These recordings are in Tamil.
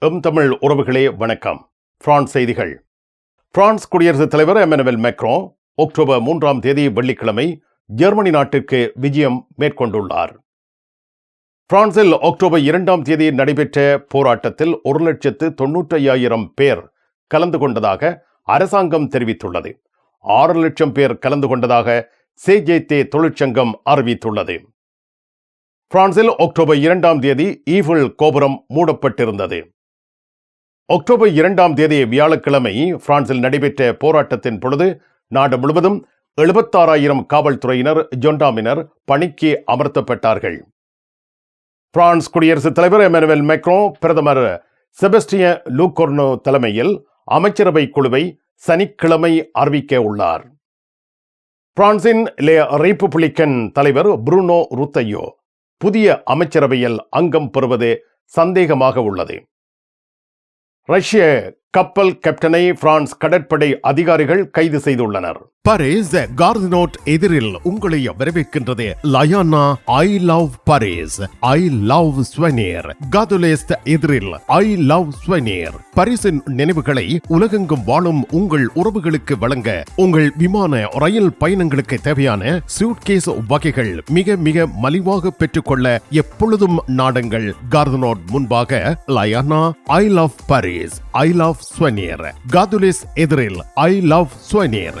எம் தமிழ் உறவுகளே வணக்கம். பிரான்ஸ் செய்திகள். பிரான்ஸ் குடியரசுத் தலைவர் எமனுவல் மெக்ரோ அக்டோபர் மூன்றாம் தேதி வெள்ளிக்கிழமை ஜெர்மனி நாட்டிற்கு விஜயம் மேற்கொண்டுள்ளார். பிரான்சில் அக்டோபர் இரண்டாம் தேதி நடைபெற்ற போராட்டத்தில் ஒரு லட்சத்து தொன்னூற்றையாயிரம் பேர் கலந்து கொண்டதாக அரசாங்கம் தெரிவித்துள்ளது. ஆறு லட்சம் பேர் கலந்து கொண்டதாக சேஜேத்தே தொழிற்சங்கம் அறிவித்துள்ளது. பிரான்சில் அக்டோபர் இரண்டாம் தேதி ஈஃபிள் கோபுரம் மூடப்பட்டிருந்தது. அக்டோபர் இரண்டாம் தேதி வியாழக்கிழமை பிரான்சில் நடைபெற்ற போராட்டத்தின் பொழுது நாடு முழுவதும் எழுபத்தாறாயிரம் காவல்துறையினர் ஜொண்டாமினர் பணிக்கு அமர்த்தப்பட்டார்கள். பிரான்ஸ் குடியரசுத் தலைவர் எமனுவல் மெக்ரோ பிரதமர் செபஸ்டிய லூகோர்னோ தலைமையில் அமைச்சரவை குழுவை சனிக்கிழமை அறிவிக்க உள்ளார். பிரான்சின் லே ரிப்பப்ளிக்கன் தலைவர் புருனோ ருத்தையோ புதிய அமைச்சரவையில் அங்கம் பெறுவது சந்தேகமாக உள்ளது. ரஷ்ய கப்பல் கேப்டனை பிரான்ஸ் கடற்படை அதிகாரிகள் கைது செய்துள்ளனர். பரேஸ் கார்தினோட் எதிரில் உங்களை வரவேற்கின்றது Layana I love Paris I love ஸ்வனேர் காதுலேஸ்ட் எதிரில் ஐ லவ் ஸ்வனேர் பரிசின் நினைவுகளை உலகெங்கும் வாழும் உங்கள் உறவுகளுக்கு வழங்க உங்கள் விமான ரயில் பயணங்களுக்கு தேவையான சூட்கேஸ் வகைகள் மிக மிக மலிவாக பெற்றுக்கொள்ள எப்பொழுதும் நாடுங்கள். கார்தனோட் முன்பாக Layana I love Paris I love ஸ்வனேர் காதுலேஸ் எதிரில் ஐ லவ் ஸ்வனேர்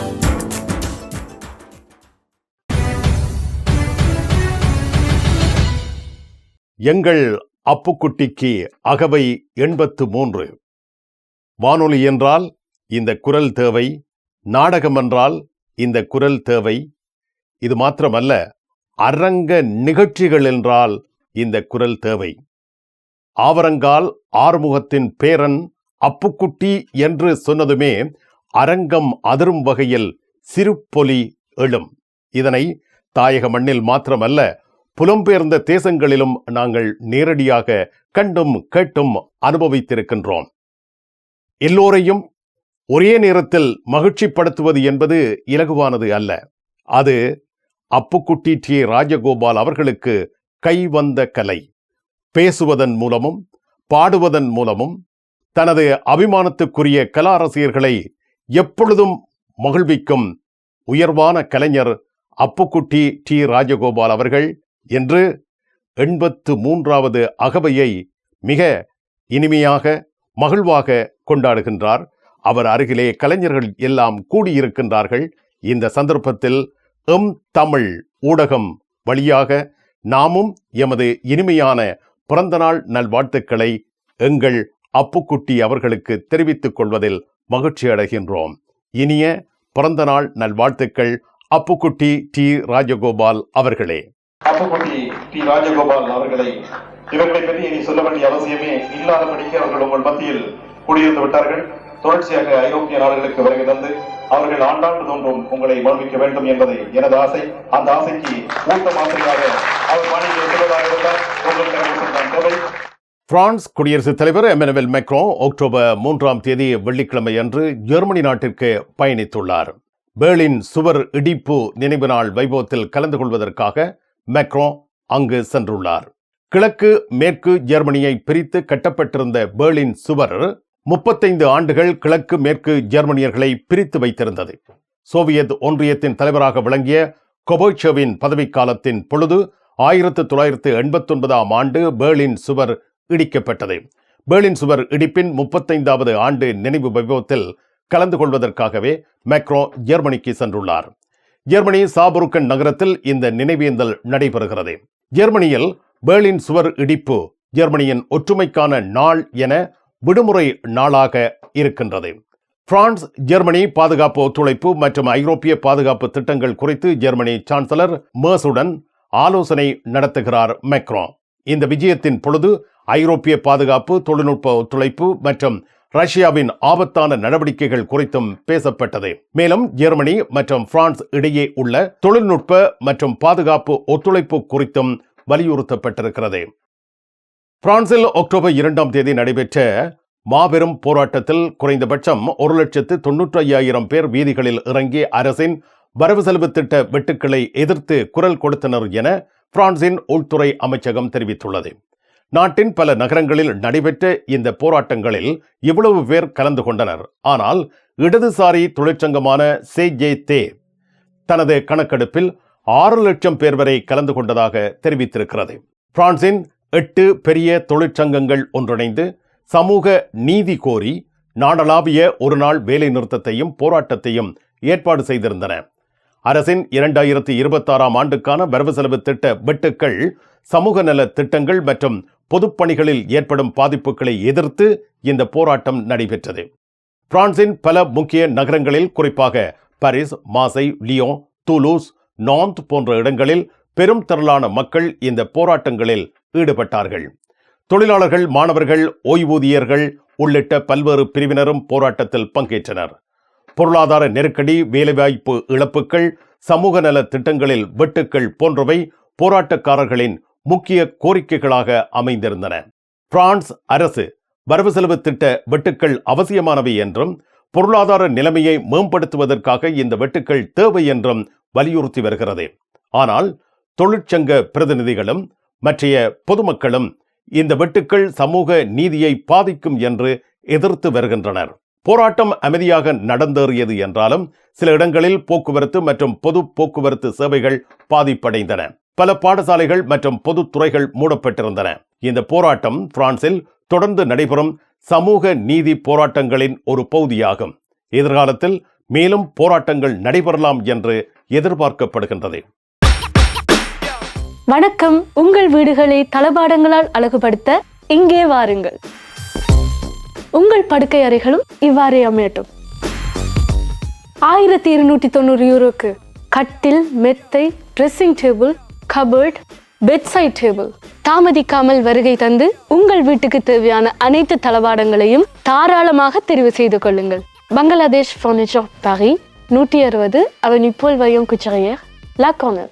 எங்கள் அப்புக்குட்டிக்கு அகவை எண்பத்து மூன்று வானொலி என்றால் இந்த குரல் தேவை நாடகம் என்றால் இந்த குரல் தேவை. இது மாத்திரமல்ல அரங்க நிகழ்ச்சிகள் என்றால் இந்த குரல் தேவை. ஆவரங்கால் ஆறுமுகத்தின் பேரன் அப்புக்குட்டி என்று சொன்னதுமே அரங்கம் அதிரும் வகையில் சிறுப்பொலி எழும். இதனை தாயக மண்ணில் மாத்திரமல்ல புலம்பெயர்ந்த தேசங்களிலும் நாங்கள் நேரடியாக கண்டும் கேட்டும் அனுபவித்திருக்கின்றோம். எல்லோரையும் ஒரே நேரத்தில் மகிழ்ச்சிப்படுத்துவது என்பது இலகுவானது அல்ல. அது அப்புக்குட்டி டி ராஜகோபால் அவர்களுக்கு கைவந்த கலை. பேசுவதன் மூலமும் பாடுவதன் மூலமும் தனது அபிமானத்துக்குரிய கலா ரசிகர்களை எப்பொழுதும் மகிழ்விக்கும் உயர்வான கலைஞர் அப்புக்குட்டி டி ராஜகோபால் அவர்கள் என்று எண்பத்து மூன்றாவது அகவையை மிக இனிமையாக மகிழ்வாக கொண்டாடுகின்றார். அவர் அருகிலே கலைஞர்கள் எல்லாம் கூடியிருக்கின்றார்கள். இந்த சந்தர்ப்பத்தில் எம் தமிழ் ஊடகம் வழியாக நாமும் எமது இனிமையான பிறந்தநாள் நல்வாழ்த்துக்களை எங்கள் அப்புக்குட்டி அவர்களுக்கு தெரிவித்துக் கொள்வதில் மகிழ்ச்சி அடைகின்றோம். இனிய பிறந்தநாள் நல்வாழ்த்துக்கள் அப்புக்குட்டி டி. ராஜகோபால் அவர்களே. அப்புக்குட்டி டி ராஜகோபால் அவர்களை இவர்களை பற்றி இனி சொல்ல வேண்டிய அவசியமே இல்லாதபடிக்கு அவர்கள் உங்கள் மத்தியில் குடியிருந்து விட்டார்கள். தொடர்ச்சியாக ஐரோப்பிய நாடுகளுக்கு வருகை தந்து அவர்கள் ஆண்டாண்டு தோன்றும் உங்களை வாழ்விக்க வேண்டும் என்பதை எனது ஆசை. அந்த ஆசைக்கு ஊட்ட மாத்திரையாக அவர் மாநில செல்வதாக இருந்தால் உங்கள் தான் பிரான்ஸ் குடியரசுத் தலைவர் எமனுவல் மெக்ரோ அக்டோபர் மூன்றாம் தேதி வெள்ளிக்கிழமை அன்று ஜெர்மனி நாட்டிற்கு பயணித்துள்ளார். பேர்லின் சுவர் இடிப்பு நினைவு நாள் வைபவத்தில் கலந்து கொள்வதற்காக மெக்ரோ அங்கு சென்றுள்ளார். கிழக்கு மேற்கு ஜெர்மனியை பிரித்து கட்டப்பட்டிருந்த பெர்லின் சுவர் முப்பத்தைந்து ஆண்டுகள் கிழக்கு மேற்கு ஜெர்மனியர்களை பிரித்து வைத்திருந்தது. சோவியத் ஒன்றியத்தின் தலைவராக விளங்கிய கொபோச்சோவின் பதவிக்காலத்தின் பொழுது ஆயிரத்து தொள்ளாயிரத்து எண்பத்தி ஒன்பதாம் ஆண்டு பேர்லின் சுவர் இடிக்கப்பட்டது. பேர்லின் சுவர் இடிப்பின் முப்பத்தைந்தாவது ஆண்டு நினைவு வைபவத்தில் கலந்து கொள்வதற்காகவே மேக்ரோ ஜெர்மனிக்கு சென்றுள்ளார். ஜெர்மனி சாபுருக்கன் நகரத்தில் இந்த நினைவேந்தல் நடைபெறுகிறது. ஜெர்மனியில் பேர்லின் சுவர் இடிப்பு ஜெர்மனியின் ஒற்றுமைக்கான நாள் என விடுமுறை நாளாக இருக்கின்றது. பிரான்ஸ் ஜெர்மனி பாதுகாப்பு ஒத்துழைப்பு மற்றும் ஐரோப்பிய பாதுகாப்பு திட்டங்கள் குறித்து ஜெர்மனி சான்சலர் மேர்ஸுடன் ஆலோசனை நடத்துகிறார் மெக்ரோ. இந்த விஜயத்தின் பொழுது ஐரோப்பிய பாதுகாப்பு தொழில்நுட்ப ஒத்துழைப்பு மற்றும் ரஷ்யாவின் ஆபத்தான நடவடிக்கைகள் குறித்தும் பேசப்பட்டது. மேலும் ஜெர்மனி மற்றும் பிரான்ஸ் இடையே உள்ள தொழில்நுட்ப மற்றும் பாதுகாப்பு ஒத்துழைப்பு குறித்தும் வலியுறுத்தப்பட்டிருக்கிறது. பிரான்சில் அக்டோபர் இரண்டாம் தேதி நடைபெற்ற மாபெரும் போராட்டத்தில் குறைந்தபட்சம் ஒரு லட்சத்து தொன்னூற்றி ஐயாயிரம் பேர் வீதிகளில் இறங்கி அரசின் வரவு செலவு திட்ட வெட்டுக்களை எதிர்த்து குரல் கொடுத்தனர் என பிரான்சின் உள்துறை அமைச்சகம் தெரிவித்துள்ளது. நாட்டின் பல நகரங்களில் நடைபெற்ற இந்த போராட்டங்களில் இவ்வளவு பேர் கலந்து கொண்டனர். ஆனால் இடதுசாரி தொழிற்சங்கமான சேஜே தே தனது கணக்கெடுப்பில் ஆறு லட்சம் பேர் வரை கலந்து கொண்டதாக தெரிவித்திருக்கிறது. பிரான்சின் எட்டு பெரிய தொழிற்சங்கங்கள் ஒன்றிணைந்து சமூக நீதி கோரி நாடளாவிய ஒரு நாள் வேலை நிறுத்தத்தையும் போராட்டத்தையும் ஏற்பாடு செய்திருந்தன. அரசின் இரண்டாயிரத்தி இருபத்தாறாம் ஆண்டுக்கான வரவு செலவு திட்ட வெட்டுக்கள் சமூக நல திட்டங்கள் மற்றும் பொதுப்பணிகளில் ஏற்படும் பாதிப்புகளை எதிர்த்து இந்த போராட்டம் நடைபெற்றது. பிரான்சின் பல முக்கிய நகரங்களில் குறிப்பாக பாரிஸ் மாசை லியோன் தூலூஸ் நாந்த் போன்ற இடங்களில் பெரும் திரளான மக்கள் இந்த போராட்டங்களில் ஈடுபட்டார்கள். தொழிலாளர்கள் மாணவர்கள் ஓய்வூதியர்கள் உள்ளிட்ட பல்வேறு பிரிவினரும் போராட்டத்தில் பங்கேற்றனர். பொருளாதார நெருக்கடி வேலைவாய்ப்பு இழப்புகள் சமூக நல திட்டங்களில் வெட்டுக்கள் போன்றவை போராட்டக்காரர்களின் முக்கிய கோரிக்கைகளாக அமைந்திருந்தன. பிரான்ஸ் அரசு வரவு செலவு திட்ட வெட்டுக்கள் அவசியமானவை என்றும் பொருளாதார நிலைமையை மேம்படுத்துவதற்காக இந்த வெட்டுக்கள் தேவை என்றும் வலியுறுத்தி வருகிறது. ஆனால் தொழிற்சங்க பிரதிநிதிகளும் மற்றைய பொதுமக்களும் இந்த வெட்டுக்கள் சமூக நீதியை பாதிக்கும் என்று எதிர்த்து வருகின்றனர். போராட்டம் அமைதியாக நடந்தேறியது என்றாலும் சில இடங்களில் போக்குவரத்து மற்றும் பொது போக்குவரத்து சேவைகள் பாதிப்படைந்தன. பல பாடசாலைகள் மற்றும் பொது துறைகள் மூடப்பட்டிருந்தன. இந்த போராட்டம் பிரான்சில் தொடர்ந்து நடைபெறும் சமூக நீதி போராட்டங்களின் ஒரு பகுதியாகும். எதிர்காலத்தில் மேலும் போராட்டங்கள் நடைபெறலாம் என்று எதிர்பார்க்கப்படுகின்றது. வணக்கம். உங்கள் வீடுகளை தளபாடங்களால் அழகுபடுத்த இங்கே வாருங்கள். உங்கள் படுக்கை அறைகளும் இவ்வாறே அமையட்டும். ஆயிரத்தி இருநூற்றி தொண்ணூறு யூரோக்கு கட்டில் மெத்தை dressing table cupboard bedside table தாமதிக்காமல் வருகை தந்து உங்கள் வீட்டுக்கு தேவையான அனைத்து தளபாடங்களையும் தாராளமாக தெரிவு செய்து கொள்ளுங்கள். பங்களாதேஷ் ஃபர்னிச்சர் பாரி நூற்றி அறுபது அவன் இப்போல் வயோங் குச்சரையர் லாக் ஆனர்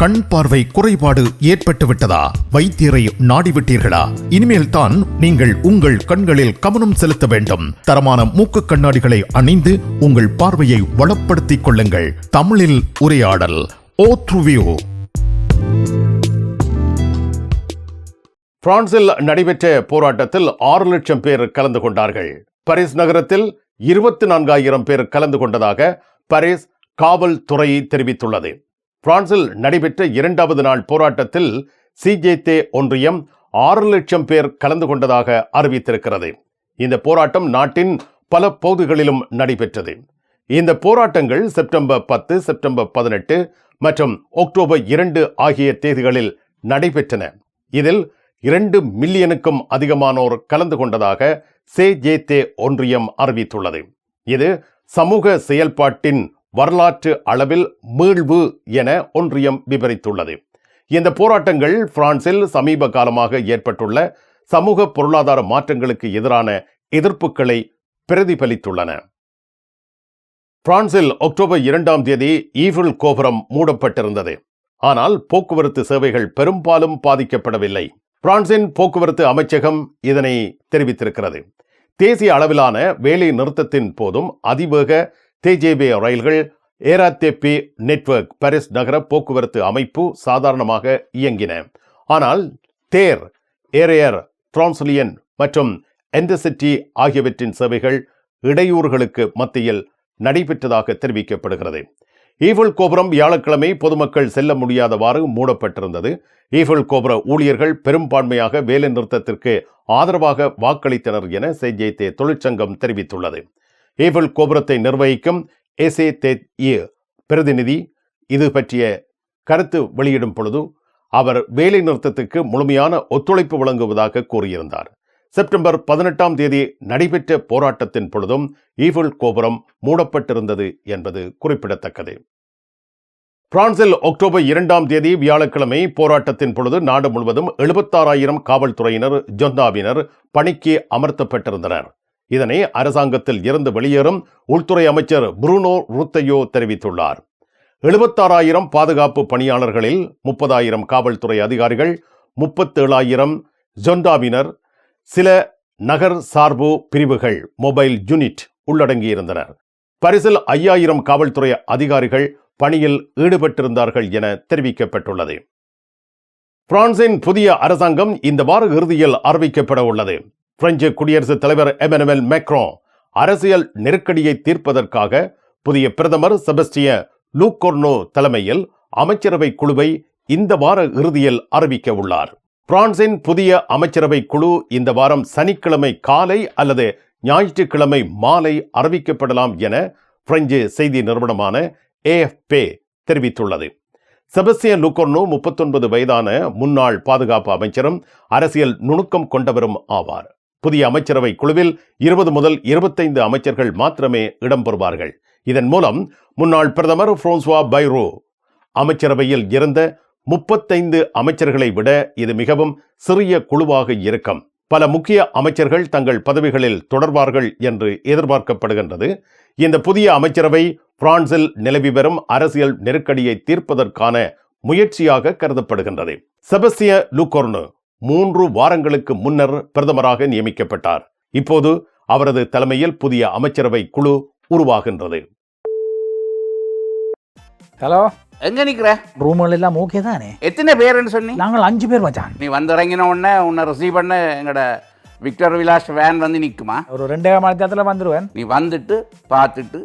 கண் பார்வை குறைபாடு ஏற்பட்டுவிட்டதா? வைத்தியரை நாடிவிட்டீர்களா? இனிமேல் தான் நீங்கள் உங்கள் கண்களில் கவனம் செலுத்த வேண்டும். தரமான மூக்கு கண்ணாடிகளை அணிந்து உங்கள் பார்வையை வளப்படுத்திக் கொள்ளுங்கள். தமிழில் உரையாடல் ஓத்ருவியோ பிரான்சில் நடைபெற்ற போராட்டத்தில் ஆறு லட்சம் பேர் கலந்து கொண்டார்கள். பாரிஸ் நகரத்தில் இருபத்தி நான்காயிரம் பேர் கலந்து கொண்டதாக பாரிஸ் காவல்துறை தெரிவித்துள்ளது. பிரான்சில் நடைபெற்ற இரண்டாவது நாள் போராட்டத்தில் சிஜேதே ஒன்றியம் ஆறு லட்சம் பேர் கலந்து கொண்டதாக அறிவித்திருக்கிறது. இந்த போராட்டம் நாட்டின் பல பகுதிகளிலும் நடைபெற்றது. இந்த போராட்டங்கள் செப்டம்பர் பத்து செப்டம்பர் பதினெட்டு மற்றும் அக்டோபர் இரண்டு ஆகிய தேதிகளில் நடைபெற்றன. இதில் இரண்டு மில்லியனுக்கும் அதிகமானோர் கலந்து கொண்டதாக சேஜேதே ஒன்றியம் அறிவித்துள்ளது. இது சமூக செயல்பாட்டின் வரலாற்று அளவில் மீள்வு என ஒன்றியம் விவரித்துள்ளது. இந்த போராட்டங்கள் பிரான்சில் சமீப காலமாக ஏற்பட்டுள்ள சமூக பொருளாதார மாற்றங்களுக்கு எதிரான எதிர்ப்புகளை பிரதிபலித்துள்ளன. பிரான்சில் அக்டோபர் இரண்டாம் தேதி ஈஃபில் கோபுரம் மூடப்பட்டிருந்தது. ஆனால் போக்குவரத்து சேவைகள் பெரும்பாலும் பாதிக்கப்படவில்லை. பிரான்சின் போக்குவரத்து அமைச்சகம் இதனை தெரிவித்திருக்கிறது. தேசிய அளவிலான வேலை நிறுத்தத்தின் போதும் அதிவேக தேஜேபே ரயில்கள் ஏராத்தேபி நெட்வொர்க் பாரிஸ் நகர போக்குவரத்து அமைப்பு சாதாரணமாக இயங்கின. ஆனால் தேர் ஏரையர் டிரான்ஸ்லியன் மற்றும் என்டசிட்டி ஆகியவற்றின் சேவைகள் இடையூறுகளுக்கு மத்தியில் நடைபெற்றதாக தெரிவிக்கப்படுகிறது. ஈஃபில் கோபுரம் வியாழக்கிழமை பொதுமக்கள் செல்ல முடியாதவாறு மூடப்பட்டிருந்தது. ஈஃபில் கோபுர ஊழியர்கள் பெரும்பான்மையாக வேலை நிறுத்தத்திற்கு ஆதரவாக வாக்களித்தனர் என செஜேதே தொழிற்சங்கம் தெரிவித்துள்ளது. ஈஃபில் கோபுரத்தை நிர்வகிக்கும் எசே தே பிரதிநிதி இது பற்றிய கருத்து வெளியிடும் பொழுது அவர் வேலை நிறுத்தத்துக்கு முழுமையான ஒத்துழைப்பு வழங்குவதாக கூறியிருந்தார். செப்டம்பர் பதினெட்டாம் தேதி நடைபெற்ற போராட்டத்தின் பொழுதும் ஈவல் கோபுரம் மூடப்பட்டிருந்தது என்பது குறிப்பிடத்தக்கது. பிரான்சில் அக்டோபர் இரண்டாம் தேதி வியாழக்கிழமை போராட்டத்தின் பொழுது நாடு முழுவதும் எழுபத்தாறாயிரம் காவல்துறையினர் ஜொந்தாவினர் பணிக்கு அமர்த்தப்பட்டிருந்தனர். இதனை அரசாங்கத்தில் இருந்து வெளியேறும் உள்துறை அமைச்சர் புருனோ ருத்தையோ தெரிவித்துள்ளார். எழுபத்தாறாயிரம் பாதுகாப்பு பணியாளர்களில் முப்பதாயிரம் காவல்துறை அதிகாரிகள் முப்பத்தேழாயிரம் ஜொண்டாவினர் சில நகர் சார்பு பிரிவுகள் மொபைல் யூனிட் உள்ளடங்கியிருந்தனர். பரிசில் ஐயாயிரம் காவல்துறை அதிகாரிகள் பணியில் ஈடுபட்டிருந்தார்கள் என தெரிவிக்கப்பட்டுள்ளது. பிரான்சின் புதிய அரசாங்கம் இந்த வார இறுதியில் அறிவிக்கப்பட உள்ளது. பிரெஞ்சு குடியரசுத் தலைவர் எமனுவல் மேக்ரோ அரசியல் நெருக்கடியை தீர்ப்பதற்காக புதிய பிரதமர் செபஸ்டிய லூகோர்னோ தலைமையில் அமைச்சரவை குழுவை இந்த வார இறுதியில் அறிவிக்க உள்ளார். பிரான்சின் புதிய அமைச்சரவை குழு இந்த வாரம் சனிக்கிழமை காலை அல்லது ஞாயிற்றுக்கிழமை மாலை அறிவிக்கப்படலாம் என பிரெஞ்சு செய்தி நிறுவனமான ஏஎஃப்பே தெரிவித்துள்ளது. செபஸ்டியன் லுகோர்னோ முப்பத்தொன்பது வயதான முன்னாள் பாதுகாப்பு அமைச்சரும் அரசியல் நுணுக்கம் கொண்டவரும் ஆவார். புதிய அமைச்சரவை குழுவில் இருபது முதல் இருபத்தைந்து அமைச்சர்கள் மாத்திரமே இடம்பெறுவார்கள் இதன் மூலம் முன்னாள் பிரதமர் பிரான்சுவா பைரோ அமைச்சரவையில் இருந்த முப்பத்தைந்து அமைச்சர்களை விட இது மிகவும் சிறிய குழுவாக இருக்கும். பல முக்கிய அமைச்சர்கள் தங்கள் பதவிகளில் தொடர்வார்கள் என்று எதிர்பார்க்கப்படுகின்றது. இந்த புதிய அமைச்சரவை பிரான்சில் நிலவி வரும் அரசியல் நெருக்கடியை தீர்ப்பதற்கான முயற்சியாக கருதப்படுகின்றது. செபஸ்திய லூகோர்னு மூன்று வாரங்களுக்கு முன்னர் பிரதமராக நியமிக்கப்பட்டார். இப்போது அவரது தலைமையில் புதிய அமைச்சரவை குழு உருவாகின்றது. ஹலோ? எங்க நிக்கிற? ரூம்கள் எல்லாம் ஓகே தானே? எத்தனை பேருன்னு சொன்னி? நாங்கள் அஞ்சு பேர் மச்சான். நீ வந்து இறங்கின உடனே உன்னை ரிசீவ் பண்ண எங்கட விக்டர் விலாஸ் வேன் வந்து நிக்குமா? ஒரு ரெண்டே மணி நேரத்தில் வந்துடுவேன் நீ வந்துட்டு பார்த்துட்டு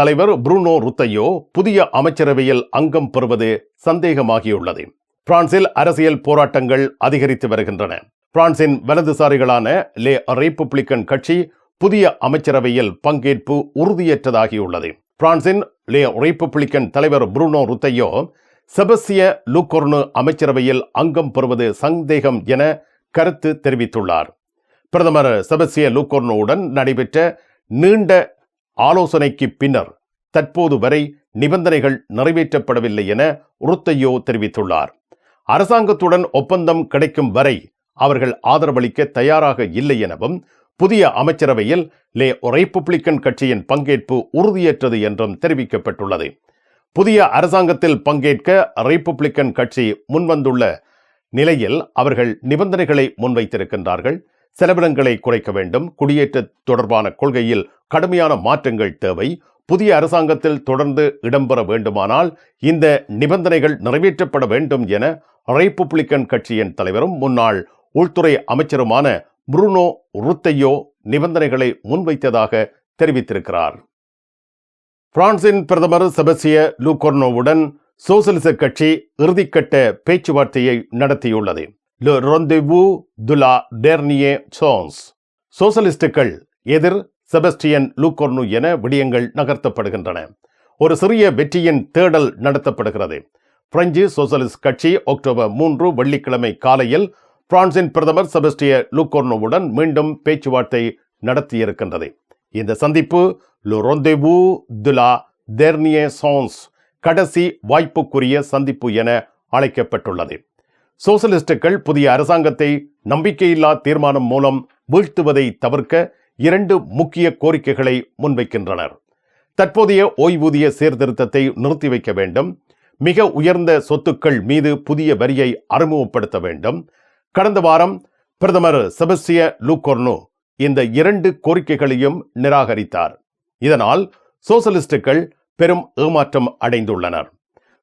தலைவர் புருனோ ருத்தையோ புதிய அமைச்சரவையில் அங்கம் பெறுவது சந்தேகமாகியுள்ளது. பிரான்சில் அரசியல் போராட்டங்கள் அதிகரித்து வருகின்றன. பிரான்சின் வலதுசாரிகளான லே ரிப்பப்ளிக்கன் கட்சி புதிய அமைச்சரவையில் பங்கேற்பு உறுதியற்றதாகியுள்ளது. பிரான்சின் லே ரிப்பப்ளிக்கன் தலைவர் புருனோ ருத்தையோ செபஸ்திய லூக்கொர்னு அமைச்சரவையில் அங்கம் பெறுவது சந்தேகம் என கருத்து தெரிவித்துள்ளார். பிரதமர் செபஸ்திய லூக்கொர்னோவுடன் நடைபெற்ற நீண்ட ஆலோசனைக்கு பின்னர் தற்போது வரை நிபந்தனைகள் நிறைவேற்றப்படவில்லை என உருத்தையோ தெரிவித்துள்ளார். அரசாங்கத்துடன் ஒப்பந்தம் கிடைக்கும் வரை அவர்கள் ஆதரவளிக்க தயாராக இல்லை எனவும் புதிய அமைச்சரவையில் லே ரிப்பப்ளிக்கன் கட்சியின் பங்கேற்பு உறுதியற்றது என்றும் தெரிவிக்கப்பட்டுள்ளது. புதிய அரசாங்கத்தில் பங்கேற்க ரிப்பப்ளிக்கன் கட்சி முன்வந்துள்ள நிலையில் அவர்கள் நிபந்தனைகளை முன்வைத்திருக்கின்றார்கள். செலவினங்களை குறைக்க வேண்டும். குடியேற்ற தொடர்பான கொள்கையில் கடுமையான மாற்றங்கள் தேவை. புதிய அரசாங்கத்தில் தொடர்ந்து இடம்பெற வேண்டுமானால் இந்த நிபந்தனைகள் நிறைவேற்றப்பட வேண்டும் என ரைப்புப்ளிக்கன் கட்சியின் தலைவரும் முன்னாள் உள்துறை அமைச்சருமான புருனோ ருத்தையோ நிபந்தனைகளை முன்வைத்ததாக தெரிவித்திருக்கிறார். பிரான்சின் பிரதமர் செபஸ்டிய லூகோர்னோவுடன் சோசலிச கட்சி இறுதிக்கட்ட பேச்சுவார்த்தையை நடத்தியுள்ளது. Le rendezvous de la dernière chance. சோசலிஸ்டுகள் எதிர் செபஸ்டியன் லூக்கோர்னு என விடயங்கள் நகர்த்தப்படுகின்றன. ஒரு சிறிய வெற்றியின் தேடல் நடத்தப்படுகிறது. பிரெஞ்சு சோசலிஸ்ட் கட்சி அக்டோபர் மூன்று வெள்ளிக்கிழமை காலையில் பிரான்சின் பிரதமர் செபஸ்டிய லூக்கோர்னோவுடன் மீண்டும் பேச்சுவார்த்தை நடத்தியிருக்கின்றது. இந்த சந்திப்பு லு ரொந்தேவு தெர்னியே கடைசி வாய்ப்புக்குரிய சந்திப்பு என அழைக்கப்பட்டுள்ளது. சோசலிஸ்டுகள் புதிய அரசாங்கத்தை நம்பிக்கையில்லா தீர்மானம் மூலம் வீழ்த்துவதை தவிர்க்க இரண்டு முக்கிய கோரிக்கைகளை முன்வைக்கின்றனர். தற்போதைய ஓய்வூதிய சீர்திருத்தத்தை நிறுத்தி வைக்க வேண்டும். மிக உயர்ந்த சொத்துக்கள் மீது புதிய வரியை அறிமுகப்படுத்த வேண்டும். கடந்த வாரம் பிரதமர் செபஸ்டிய லூகோர்னோ இந்த இரண்டு கோரிக்கைகளையும் நிராகரித்தார். இதனால் சோசலிஸ்டுகள் பெரும் ஏமாற்றம் அடைந்துள்ளனர்.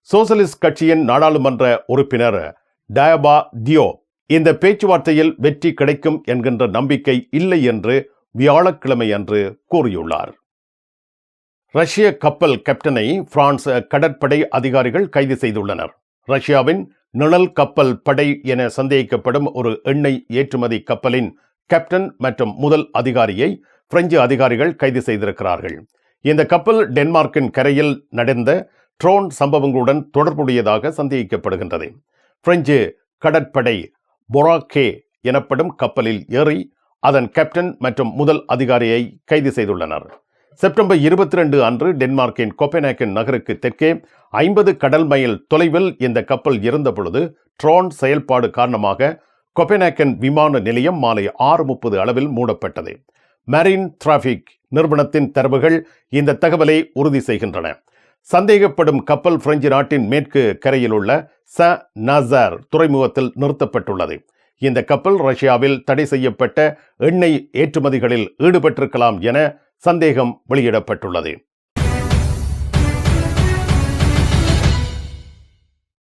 சோசலிஸ்ட் கட்சியின் நாடாளுமன்ற உறுப்பினர் டயபா தியோ. இந்த பேச்சுவார்த்தையில் வெற்றி கிடைக்கும் என்கின்ற நம்பிக்கை இல்லை என்று வியாழக்கிழமை அன்று கூறியுள்ளார். ரஷ்ய கப்பல் கேப்டனை பிரான்ஸ் கடற்படை அதிகாரிகள் கைது செய்துள்ளனர். ரஷ்யாவின் நிழல் கப்பல் படை என சந்தேகிக்கப்படும் ஒரு எண்ணெய் ஏற்றுமதி கப்பலின் கேப்டன் மற்றும் முதல் அதிகாரியை பிரெஞ்சு அதிகாரிகள் கைது செய்திருக்கிறார்கள். இந்த கப்பல் டென்மார்க்கின் கரையில் நடந்த ட்ரோன் சம்பவங்களுடன் தொடர்புடையதாக சந்தேகிக்கப்படுகின்றது. பிரெஞ்சு கடற்படை பொராக்கே எனப்படும் கப்பலில் ஏறி அதன் கேப்டன் மற்றும் முதல் அதிகாரியை கைது செய்துள்ளனர். செப்டம்பர் இருபத்தி ரெண்டு அன்று டென்மார்க்கின் கோப்பெனாக்கன் நகருக்கு தெற்கே ஐம்பது கடல் மைல் தொலைவில் இந்த கப்பல் இருந்தபொழுது ட்ரோன் செயல்பாடு காரணமாக கொப்பெனாக்கன் விமான நிலையம் மாலை ஆறு முப்பது அளவில் மூடப்பட்டது. மரீன் டிராபிக் நிறுவனத்தின் தரவுகள் இந்த தகவலை உறுதி செய்கின்றன. சந்தேகப்படும் கப்பல் பிரெஞ்சு நாட்டின் மேற்கு கரையில் உள்ள ச நசர் துறைமுகத்தில் நிறுத்தப்பட்டுள்ளது. இந்த கப்பல் ரஷ்யாவில் தடை செய்யப்பட்ட எண்ணெய் ஏற்றுமதிகளில் ஈடுபட்டிருக்கலாம் என சந்தேகம் வெளியிடப்பட்டுள்ளது.